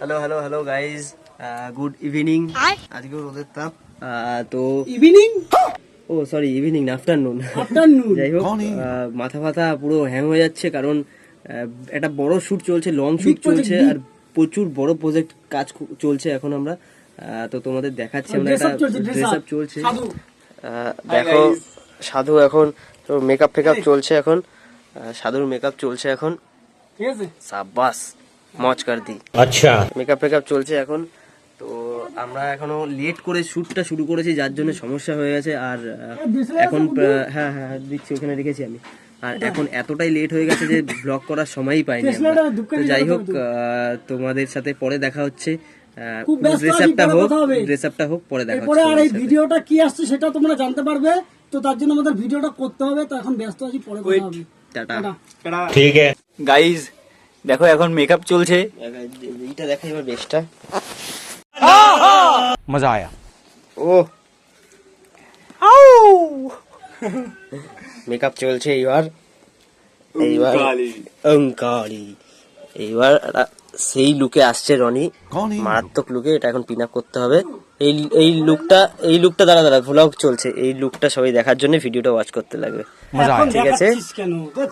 Hello hello hello guys good evening আজকে রোদের তাপ তো ইভিনিং ও সরি ইভিনিং আফটারনুন আফটারনুন যাই হোক আহ, মাথা ফাথা পুরো হ্যাং হয়ে যাচ্ছে কারণ আহ, একটা বড় শুট চলছে লং শুট চলছে আর প্রচুর বড় প্রজেক্ট কাজ চলছে এখন আমরা। আহ, তো তোমাদের দেখাচ্ছি আমরা একটা চলছে, ড্রেস আপ চলছে। আহ, দেখো সাধু এখন তো মেকআপ ফেকআপ চলছে এখন। সাধুর মেকআপ চলছে এখন। ঠিক আছে সাব্বাস। মজ কার দি। আচ্ছা। মেকআপ ফেকআপ চলছে এখন। তো আমরা এখনও লেট করে শ্যুটটা শুরু করেছি যার জন্য সমস্যা হয়ে গেছে। আর হ্যাঁ, এখন হ্যাঁ, হ্যাঁ হ্যাঁ দিচ্ছি ওখানে রেখেছি আমি। আর এখন এতটাই লেট হয়ে গেছে যে ব্লগ করার সময়ই পাইনি যাই হোক তোমাদের সাথে পরে দেখা হচ্ছে। আর এই ভিডিওটা কি আসছে সেটা তোমরা জানতে পারবে। তো তার জন্য আমাদের ভিডিওটা করতে হবে। ঠিক আছে। গাইস দেখো এখন মেকআপ চলছে। এটা দেখাই এবার বেশটা মজা আয়া। ও আউ! মেকআপ চলছে এইবার এইবার অঙ্কালি। এইবার সেই লুকে আসছে রনি। মারাত্মক লুকে এটা এখন পিন আপ করতে হবে। এই এই লুকটা এই লুকটা দাঁড়া দাঁড়া ভ্লগ চলছে। এই লুকটা সবাই দেখার জন্য ভিডিওটা ওয়াচ করতে লাগবে। ঠিক আছে?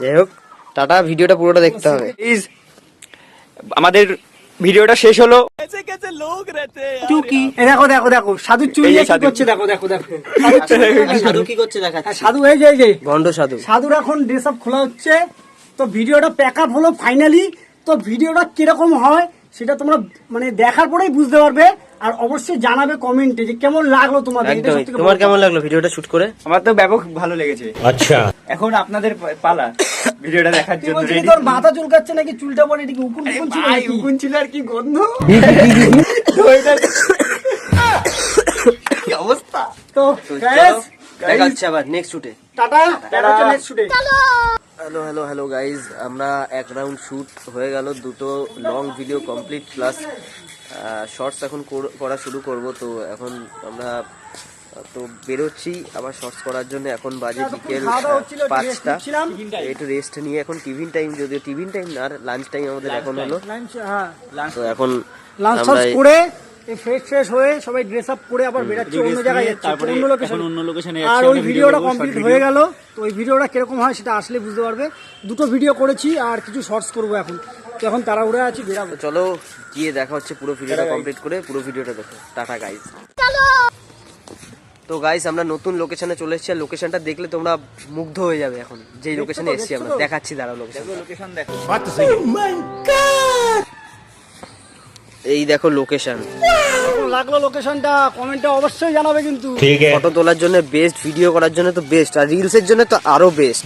যাই হোক টাটা ভিডিওটা পুরোটা দেখতে হবে। প্লিজ আমাদের ভিডিওটা শেষ হলো। দেখো দেখো দেখো সাধু চুরি করছে? দেখো দেখো দেখো। সাধু যে সাধু। সাধুর এখন ড্রেস আপ খোলা হচ্ছে। তো ভিডিওটা প্যাক আপ হলো ফাইনালি তো ভিডিওটা কীরকম হয় সেটা তোমরা মানে দেখার পরেই বুঝতে পারবে। আর অবশ্যই জানাবে কমেন্টে যে কেমন লাগল তোমাদের। তোমার কেমন লাগল ভিডিওটা শুট করে? আমার তো ব্যাপক ভালো লেগেছে। আচ্ছা। এখন আপনাদের পালা। ভিডিওটা দেখার জন্য রেডি তোর মাথা চুলকাচ্ছে নাকি চুলটা পরে এদিকে উকুন উকুন ছিল? উকুন ছিল আর কি গন্ধ? অবস্থা? তো চলো, আবার নেক্সট শুটে টাটা দেখা হচ্ছে নেক্সট শুটে হ্যালো হ্যালো হ্যালো গাইজ আমরা এক রাউন্ড শুট হয়ে গেল দুটো long video complete plus shorts এখন করা শুরু করব তো এখন আমরা তো বেরোচ্ছি আবার শর্টস করার জন্য এখন বাজে বিকেল পাঁচটা। একটু রেস্ট নিয়ে এখন টিফিন টাইম যদিও টিফিন টাইম না লাঞ্চ টাইম আমাদের এখন হলো। লাঞ্চ হ্যাঁ। তো এখন লাঞ্চ করে ফ্রেশ ফ্রেশ হয়ে সবাই ড্রেস আপ করে আবার বেরাচ্ছি অন্য জায়গায় যাচ্ছি অন্য লোকেশন অন্য লোকেশনে আর ওই ভিডিওটা কমপ্লিট হয়ে video। গেল তো ওই ভিডিওটা কীরকম হয় সেটা আসলে বুঝতে পারবে। দুটো ভিডিও করেছি আর কিছু শর্টস করব এখন। তো এখন তাড়াহুড়ে আছি বেরাবো। চলো গিয়ে দেখা হচ্ছে পুরো ভিডিওটা কমপ্লিট করে পুরো ভিডিওটা দেখো। টাটা গাইজ তো গাইস আমরা নতুন লোকেশনে চলে এসেছি আর লোকেশনটা দেখলে তোমরা মুগ্ধ হয়ে যাবে এখন। যেই লোকেশনে এসেছি আমরা দেখাচ্ছি দাঁড়াও লোকেশন লোকেশন দেখো। oh এই দেখো লোকেশন লাগল লোকেশনটা কমেন্টে অবশ্যই জানাবে কিন্তু। ফটো তোলার জন্য বেস্ট ভিডিও করার জন্য তো বেস্ট আর রিলসের জন্য তো আরও বেস্ট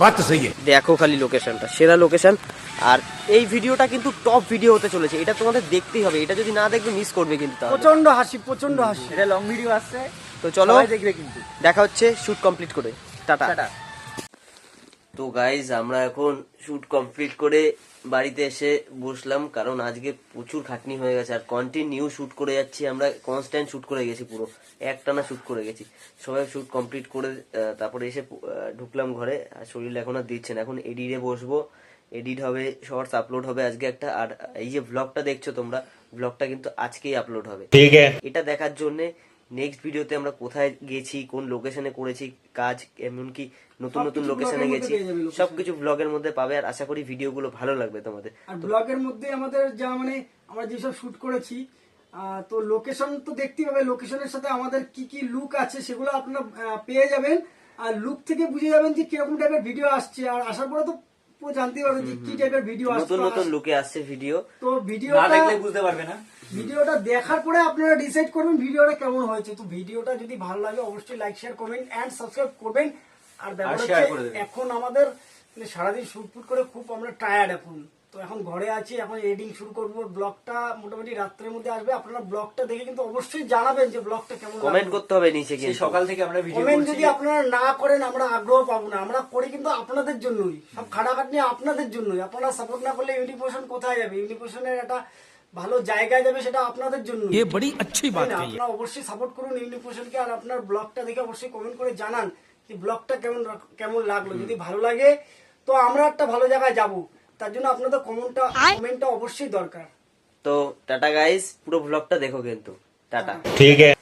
দেখো খালি লোকেশনটা সেরা লোকেশন আর এই ভিডিওটা কিন্তু টপ ভিডিও হতে চলেছে। এটা তোমাদের দেখতেই হবে। এটা যদি না দেখবে মিস করবে কিন্তু প্রচণ্ড হাসি প্রচণ্ড হাসি। এটা লং ভিডিও আসছে। তো চলো দেখবে কিন্তু। দেখা হচ্ছে শুট কমপ্লিট করে। টাটা। টাটা। তো গাইজ আমরা এখন শুট কমপ্লিট করে বাড়িতে এসে বসলাম কারণ আজকে প্রচুর খাটনি হয়ে গেছে। আর কন্টিনিউ শুট করে যাচ্ছি আমরা। কনস্ট্যান্ট শুট করে গেছি পুরো। একটানা শুট করে গেছি। সবাই শুট কমপ্লিট করে তারপরে এসে ঢুকলাম ঘরে। আর শরীর এখন আর দিচ্ছে না। এখন এডিটে বসবো। এডিট হবে শর্টস আপলোড হবে আজকে একটা। আর এই যে ব্লগটা দেখছ তোমরা ব্লগটা কিন্তু আজকেই আপলোড হবে। ঠিক আছে। এটা দেখার জন্য নেক্সট ভিডিওতে আমরা কোথায় গেছি কোন লোকেশনে করেছি কাজ এমনকি নতুন নতুন লোকেশনে গেছি। সবকিছু ব্লগের মধ্যে পাবে আর আশা করি ভিডিওগুলো ভালো লাগবে তোমাদের। আর ব্লগের মধ্যে আমাদের যা মানে আমরা যেসব শুট করেছি তো লোকেশন তো দেখতেই হবে লোকেশনের সাথে আমাদের কি কি লুক আছে সেগুলো আপনারা পেয়ে যাবেন। আর লুক থেকে বুঝে যাবেন যে কীরকম টাইপের ভিডিও আসছে। আর আসার পরে তো পুরো জানতেই পারবেন যে কি টাইপের ভিডিও আসছে নতুন নতুন লুকে আসছে ভিডিও তো না দেখলে বুঝতে পারবে না। ভিডিওটা দেখার পরে আপনারা ডিসাইড করবেন ভিডিওটা কেমন হয়েছে। তো ভিডিওটা যদি ভালো লাগে অবশ্যই লাইক শেয়ার করবেন এন্ড সাবস্ক্রাইব করবেন। আর ব্যাপার হচ্ছে এখন আমাদের মানে সারাদিন শুট ফুট করে খুব আমরা টায়ার্ড এখন। তো এখন ঘরে আছি এখন এডিটিং শুরু করব ব্লগটা মোটামুটি রাত্রের মধ্যে আসবে আপনারা ব্লগটা দেখে কিন্তু অবশ্যই জানাবেন যে ব্লগটা কেমন কমেন্ট করতে হবে নিচে সেই কিন্তু সকাল থেকে আমরা ভিডিও কমেন্ট করছি যদি আপনারা না করেন আমরা আগ্রহ পাবো না আমরা করি কিন্তু আপনাদের জন্যই সব খাটাখাটনি আপনাদের জন্যই আপনারা সাপোর্ট না করলে ইউনিপোশন কোথায় যাবে ইউনিপোশনের একটা ভালো জায়গায় যাবে সেটা আপনাদের জন্য ये बड़ी अच्छी बात कही है আপনারা অবশ্যই সাপোর্ট করুন ইউনিপোশনকে আর আপনার ব্লগটা দেখে অবশ্যই কমেন্ট করে জানান যে ব্লগটা কেমন রাখ- কেমন লাগলো যদি ভালো লাগে তো আমরা একটা ভালো জায়গায় যাব তার জন্য আপনাদের কমেন্টটা কমেন্টটা অবশ্যই দরকার। তো টাটা গাইস পুরো ব্লগটা দেখো কিন্তু। টাটা। হ্যাঁ। ঠিক আছে।